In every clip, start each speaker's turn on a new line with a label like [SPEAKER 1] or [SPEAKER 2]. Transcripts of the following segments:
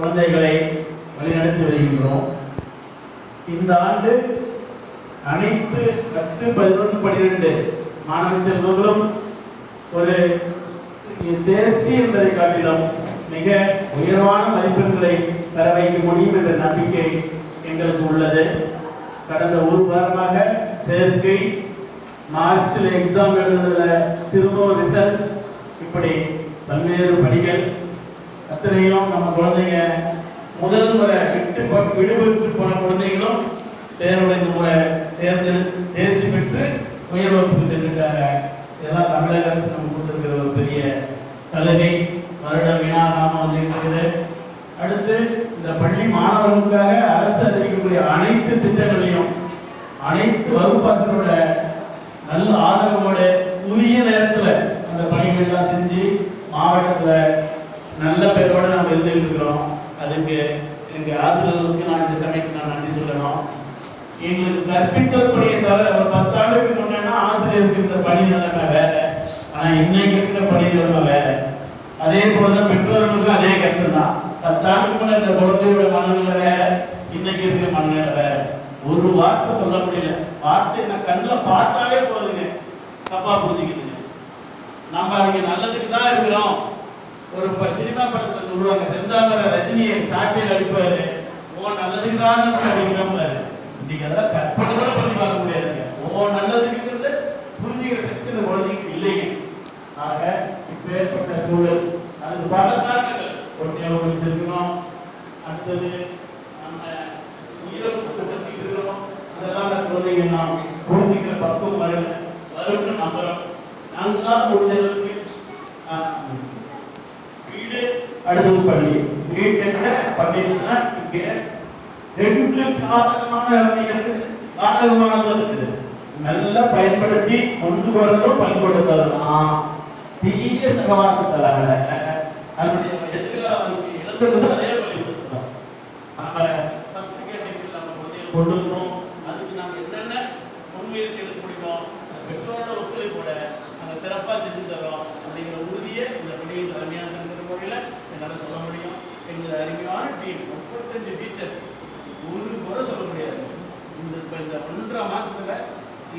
[SPEAKER 1] குழந்தைகளை வழிநடத்தி வருகின்றோம். இந்த ஆண்டு அனைத்து பத்து பதினொன்று பன்னிரெண்டு மாணவ செல்வர்களும் ஒரு தேர்ச்சி என்பதை காட்டிலும் மிக உயர்வான மதிப்பெண்களை பெற வைக்க முடியும் என்ற நம்பிக்கை எங்களுக்கு உள்ளது. கடந்த ஒரு வாரமாக சேர்க்கை மார்ச்சில் எக்ஸாம் எழுதுறதுல திரும்பவும் ரிசல்ட் இப்படி பல்வேறு பணிகள் அத்தனையும் நம்ம குழந்தைங்க முதல் முறை விட்டு விடுபட்டு போன குழந்தைகளும் தேர்வுல இந்த முறை தேர்ந்தெடு தேர்ச்சி பெற்று உயர் வகுப்பு சென்றுட்டாங்க இதெல்லாம் தமிழக அரசு நம்ம கொடுத்துருக்கிற ஒரு பெரிய சலுகை. வருடம் வினா நாம வந்து அடுத்து இந்த பள்ளி மாணவர்களுக்காக அரசு அறிவிக்கக்கூடிய அனைத்து திட்டங்களையும் அனைத்து வகுப்பாசர்களோட நல்ல ஆதரவோட உரிய நேரத்தில் அந்த பணிகள் எல்லாம் செஞ்சு மாவட்டத்தில் நல்ல பேரோட நாம் இருந்துகிட்டு இருக்கிறோம். அதுக்கு எங்கள் ஆசிரியர்களுக்கு நான் இந்த சமயத்துக்கு நான் நன்றி சொல்லணும். எங்களுக்கு கற்பித்தல் பணியை தவிர ஒரு பத்தாண்டுக்கு முன்னாடி ஆசிரியருக்கு இந்த பணி நிலைமை வேற. ஆனால் இன்னைக்கு இருக்கிற பணி நிலைமை வேற. அதே போலதான் பெற்றோர்களுக்கும் அதே கஷ்டம் தான் பத்தாண்டுக்கு முன்ன இந்த குழந்தையோட மனநிலை வேற இன்னைக்கு இருக்கிற மனநிலை வேற. ஒரு வார்த்தை சொல்ல முடியல. வார்த்தை நான் கண்ணில் பார்த்தாலே போதுங்க. தப்பா புரிஞ்சுக்குதுங்க. நம்ம அவங்க நல்லதுக்கு தான் இருக்கிறோம். ஒரு சினிமா படத்துல சொல்லுவாங்க செந்தாமரை ரஜினியை சாட்டியில் அடிப்பாரு. ஓ நல்லதுக்கு தான் அடிக்கிறோம் இன்னைக்கு அதெல்லாம் கற்பனை கூட பண்ணி பார்க்க முடியாதுங்க ஓ நல்லதுக்குங்கிறது புரிஞ்சுக்கிற சக்தி இந்த குழந்தைக்கு இல்லைங்க ஆக இப்ப ஏற்பட்ட சூழல் அது பல காரணங்கள். ஒன்றைய வச்சிருக்கிறோம் அடுத்தது நம்ம ஈரப்பட்டு வச்சுக்கிட்டு இருக்கிறோம். அதெல்லாம் நான் குழந்தைங்க நாம் புரிஞ்சுக்கிற பக்குவம் வரல. வரும்னு நம்புறோம். நாங்கள் தான் முடிஞ்சளவுக்கு வீடு அடுத்தது பள்ளி வீட்டுல பள்ளின்னா இங்க ரெண்டு சாதகமான நிலைமை இருக்குது சாதகமானதும் இருக்குது. நல்லா பயன்படுத்தி கொண்டு வரதும் பள்ளிக்கூடத்தான் தீய சகவாசத்தலாக அதனுடைய எதிர்காலம் இழந்தது அதே பள்ளிக்கூடத்தில் தான் நம்ம ஃபர்ஸ்ட் கேட்டகரியில் நம்ம குழந்தைகளை கொண்டு வரணும் அதுக்கு நாங்கள் என்னென்ன முன்முயற்சி எடுக்க முடியுமோ அந்த பெற்றோரோட ஒத்துழைப்போட நாங்கள் சிறப்பாக செஞ்சு தரோம் அப்படிங்கிற உறுதியை இந்த பிள்ளைகள் தலைமையான சங்கர என்னால் சொல்ல முடியும். எங்களது அருமையான டீம் முப்பத்தஞ்சு டீச்சர்ஸ் ஒரு முறை சொல்ல முடியாது. இந்த இப்போ இந்த ஒன்றரை மாசத்துல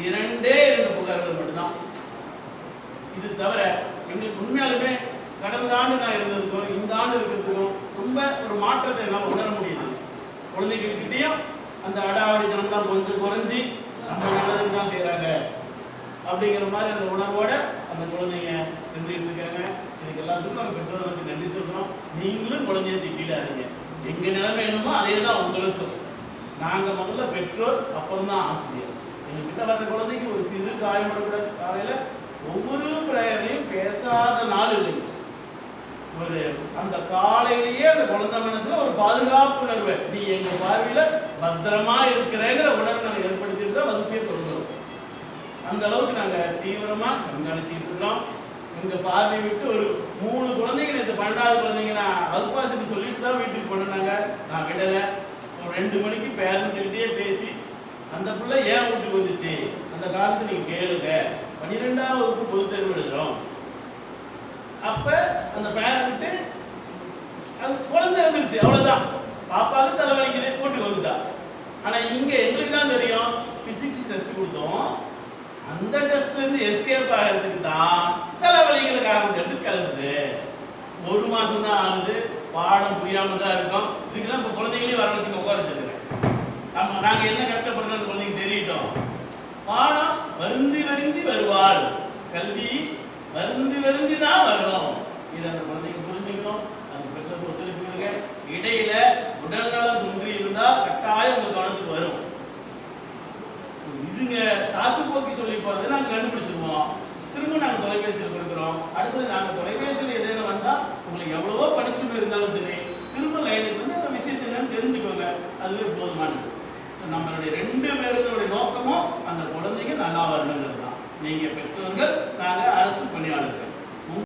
[SPEAKER 1] இரண்டே இரண்டு புகார்கள் மட்டும்தான். இது தவிர எங்களுக்கு உண்மையாலுமே கடந்த ஆண்டு நான் இருந்ததுக்கும் இந்த ஆண்டு இருக்கிறதுக்கும் ரொம்ப ஒரு மாற்றத்தை என்னால் உணர முடியுது குழந்தைகள்கிட்டையும் அந்த அடாவடித்தனம்லாம் கொஞ்சம் குறைஞ்சி நம்ம நல்லதுக்கு தான் செய்கிறாங்க அப்படிங்கிற மாதிரி அந்த உணர்வோட அந்த குழந்தைங்க இருந்துகிட்டு இருக்காங்க. இதுக்கு எல்லாத்துக்கும் நம்ம பெற்றோர்களுக்கு நன்றி சொல்கிறோம் நீங்களும் குழந்தைய திட்டிடாதீங்க எங்க நிலைமை என்னமோ அதே தான் உங்களுக்கும். நாங்கள் முதல்ல பெற்றோர் அப்புறம் தான் ஆசிரியர் எங்ககிட்ட வர்ற குழந்தைக்கு ஒரு சிறு காயப்படக்கூட காலையில் ஒவ்வொரு பிரேயர்லையும் பேசாத நாள் இல்லைங்க ஒரு அந்த காலையிலேயே அந்த குழந்தை மனசுல ஒரு பாதுகாப்பு உணர்வு நீ எங்க பார்வையில பத்திரமா இருக்கிறேங்கிற உணர்வு நாங்கள் ஏற்படுத்திட்டு தான் வகுப்பே தொடங்குறோம். அந்த அளவுக்கு நாங்க தீவிரமா கண்காணிச்சுட்டு இருக்கிறோம். எங்க பார்வை விட்டு ஒரு மூணு குழந்தைங்க நேற்று பன்னெண்டாவது குழந்தைங்க நான் வகுப்பாசிட்டு சொல்லிட்டு தான் வீட்டுக்கு பண்ணினாங்க நான் விடலை. ஒரு ரெண்டு மணிக்கு பேரண்ட்கிட்டயே பேசி அந்த பிள்ளை ஏன் வீட்டுக்கு வந்துச்சு? அந்த காலத்து நீங்கள் கேளுங்க. பன்னிரெண்டாம் வகுப்பு பொது தேர்வு எழுதுகிறோம் அப்ப அந்த பேரண்ட்டு அது குழந்தை வந்துருச்சு. அவ்வளவுதான். பாப்பாவுக்கு தலைவலிக்குது வீட்டுக்கு வந்துட்டா. ஆனா இங்க எங்களுக்கு தான் தெரியும். பிசிக்ஸ் டெஸ்ட் கொடுத்தோம். அந்த டெஸ்ட்ல இருந்து எஸ்கேப் ஆகிறதுக்கு தான் தலைவலிக்கிற காரணத்தை எடுத்து கிளம்புது. ஒரு மாசம் தான் ஆகுது. பாடம் புரியாம தான் இருக்கும். இதுக்கு தான் இப்போ குழந்தைங்களையும் வர வச்சு உட்கார வச்சிருக்கிறேன். நம்ம நாங்க என்ன கஷ்டப்படுறோம் குழந்தைங்க தெரியட்டோம். பாடம் வருந்தி வருந்தி வருவாள். கல்வி வருந்தி வருந்தி தான் வரும் இதை அந்த குழந்தைங்க புரிஞ்சுக்கணும். அது பெற்றோர் ஒத்துழைப்பு கொடுங்க. இடையில இதுங்க சாத்து போக்கி சொல்லி போறது நாங்க கண்டுபிடிச்சிருவோம். திரும்ப நாங்க தொலைபேசியில் கொடுக்குறோம். அடுத்தது நாங்க தொலைபேசியில் எதுன்னு வந்தா உங்களுக்கு எவ்வளவோ படிச்சுட்டு இருந்தாலும் சரி திரும்ப லைனுக்கு வந்து அந்த விஷயத்தை என்னன்னு தெரிஞ்சுக்கோங்க. அதுவே போதுமானது. நம்மளுடைய ரெண்டு பேர்களுடைய நோக்கமும் அந்த குழந்தைங்க நல்லா வரணுங்கிறது தான். நீங்க பெற்றோர்கள் நாங்க அரசு பணியாளர்கள்.